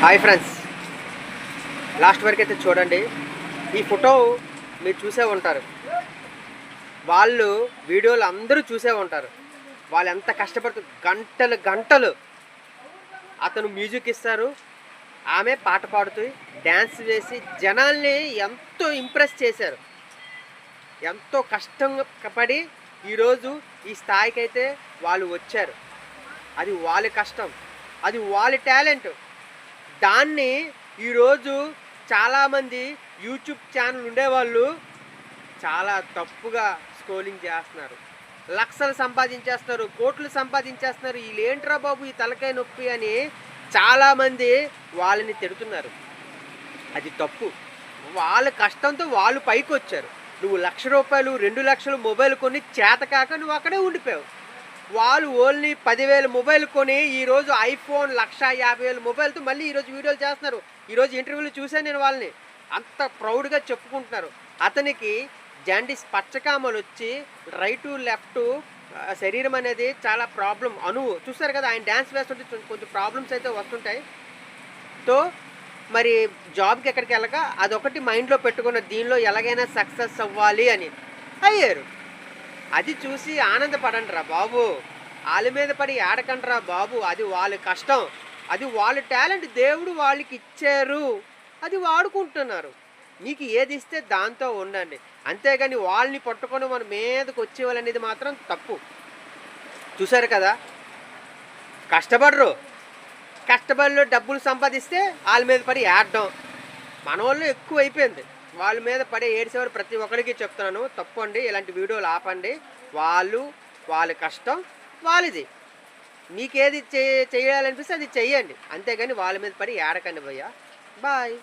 Hi friends. Last వరకు అయితే చూడండి. ఈ ఫోటో మీరు చూసే ఉంటారు. వాళ్ళు వీడియోలు అందరూ చూసే ఉంటారు. వాళ్ళు ఎంత కష్టపడుతూ గంటలు గంటలు అతను మ్యూజిక్ ఇస్తారు. ఆమె పాట పాడుతూ డ్యాన్స్ వేసి జనాల్ని ఎంతో ఇంప్రెస్ చేశారు. ఎంతో కష్టంగా పడి ఈరోజు ఈ స్థాయికి అయితే వాళ్ళు వచ్చారు. అది వాళ్ళ కష్టం. అది వాళ్ళ టాలెంట్. దాన్ని ఈరోజు చాలామంది యూట్యూబ్ ఛానల్ ఉండేవాళ్ళు చాలా తప్పుగా స్క్రోలింగ్ చేస్తున్నారు. లక్షలు సంపాదించేస్తున్నారు కోట్లు సంపాదించేస్తున్నారు. వీళ్ళేంట్రా బాబు ఈ తలకాయ నొప్పి అని చాలామంది వాళ్ళని తిడుతున్నారు. అది తప్పు. వాళ్ళ కష్టంతో వాళ్ళు పైకి వచ్చారు నువ్వు లక్ష రూపాయలు రెండు లక్షలు మొబైల్ కొని చేతకాక నువ్వు అక్కడే ఉండిపోయావు. వాళ్ళు ఓన్లీ పదివేల మొబైల్ కొని ఈరోజు ఐఫోన్ లక్ష యాభై వేల మొబైల్తో మళ్ళీ ఈరోజు వీడియోలు చేస్తున్నారు. ఈరోజు ఇంటర్వ్యూలు చూశాను నేను వాళ్ళని. అంత ప్రౌడ్గా చెప్పుకుంటున్నారు. అతనికి జాండీస్ పచ్చకామలు వచ్చి రైటు లెఫ్ట్ శరీరం అనేది చాలా ప్రాబ్లం అణువు చూస్తారు కదా ఆయన డ్యాన్స్ వేస్తుంటే కొంచెం- కొంచెం ప్రాబ్లమ్స్ అయితే వస్తుంటాయి. తో మరి జాబ్కి ఎక్కడికి వెళ్ళక అదొకటి మైండ్లో పెట్టుకున్న దీనిలో ఎలాగైనా సక్సెస్ అవ్వాలి అని అయ్యారు. అది చూసి ఆనందపడండి రా బాబు. వాళ్ళ మీద పడి ఏడకండి రా బాబు. అది వాళ్ళ కష్టం. అది వాళ్ళ టాలెంట్ దేవుడు వాళ్ళకి ఇచ్చారు. అది వాడుకుంటున్నారు. నీకు ఏది ఇస్తే దాంతో ఉండండి. అంతేగాని వాళ్ళని పట్టుకొని మన మీదకి వచ్చేవాళ్ళనేది మాత్రం తప్పు. చూశారు కదా? కష్టపడరు. కష్టపడిలో డబ్బులు సంపాదిస్తే వాళ్ళ మీద పడి ఆడడం మన వాళ్ళు ఎక్కువ అయిపోయింది వాళ్ళ మీద పడే ఏడ్చేవారు ప్రతి ఒక్కరికి చెప్తున్నాను. తప్పండి ఇలాంటి వీడియోలు ఆపండి. వాళ్ళు వాళ్ళ కష్టం వాళ్ళది. మీకేది చేయాలనిపిస్తే అది చెయ్యండి. అంతేగాని వాళ్ళ మీద పడి ఏడకండి భయ్యా. బాయ్.